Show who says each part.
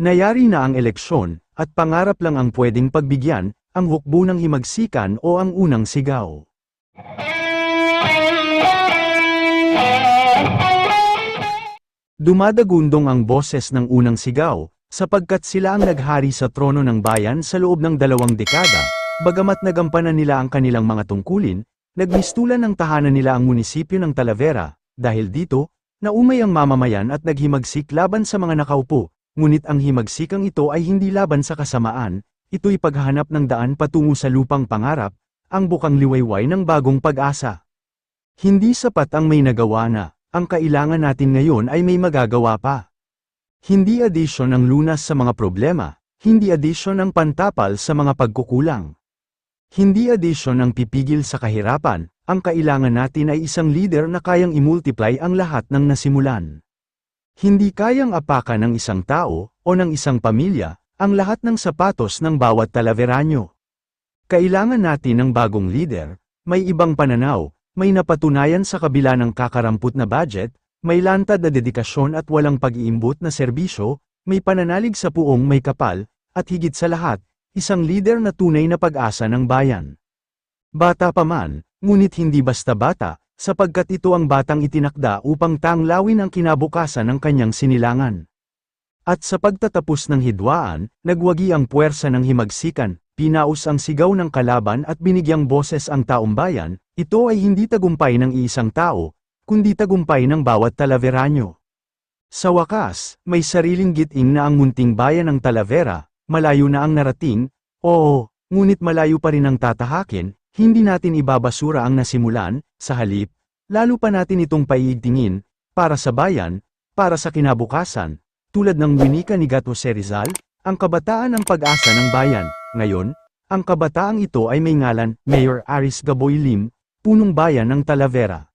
Speaker 1: Nayari na ang eleksyon, at pangarap lang ang pwedeng pagbigyan, ang hukbo ng himagsikan o ang unang sigaw. Dumadagundong ang boses ng unang sigaw, sapagkat sila ang naghari sa trono ng bayan sa loob ng dalawang dekada, bagamat nagampanan nila ang kanilang mga tungkulin, nagmistulan ng tahanan nila ang munisipyo ng Talavera, dahil dito, naumay ang mamamayan at naghimagsik laban sa mga nakaupo, ngunit ang himagsikang ito ay hindi laban sa kasamaan, ito'y paghahanap ng daan patungo sa lupang pangarap, ang bukang liwayway ng bagong pag-asa. Hindi sapat ang may nagawa na, ang kailangan natin ngayon ay may magagawa pa. Hindi addition ang lunas sa mga problema, hindi addition ang pantapal sa mga pagkukulang. Hindi addition ang pipigil sa kahirapan, ang kailangan natin ay isang leader na kayang imultiply ang lahat ng nasimulan. Hindi kayang apakan ng isang tao, o ng isang pamilya, ang lahat ng sapatos ng bawat talaveranyo. Kailangan natin ng bagong leader, may ibang pananaw, may napatunayan sa kabila ng kakaramput na budget, may lantad na dedikasyon at walang pag-iimbot na serbisyo, may pananalig sa puong may kapal, at higit sa lahat, isang leader na tunay na pag-asa ng bayan. Bata pa man, ngunit hindi basta bata, sapagkat ito ang batang itinakda upang tanglawin ang kinabukasan ng kanyang sinilangan. At sa pagtatapos ng hidwaan, nagwagi ang puwersa ng himagsikan, pinaus ang sigaw ng kalaban at binigyang boses ang taong bayan, ito ay hindi tagumpay ng iisang tao, kundi tagumpay ng bawat talaveranyo. Sa wakas, may sariling giting na ang munting bayan ng Talavera, malayo na ang narating, oo, ngunit malayo pa rin ang tatahakin, hindi natin ibabasura ang nasimulan, sa halip, lalo pa natin itong paiigtingin, para sa bayan, para sa kinabukasan, tulad ng winika ni Gato Serizal, ang kabataan ang pag-asa ng bayan. Ngayon, ang kabataang ito ay may ngalan, Mayor Aris Gaboy Lim, punong bayan ng Talavera.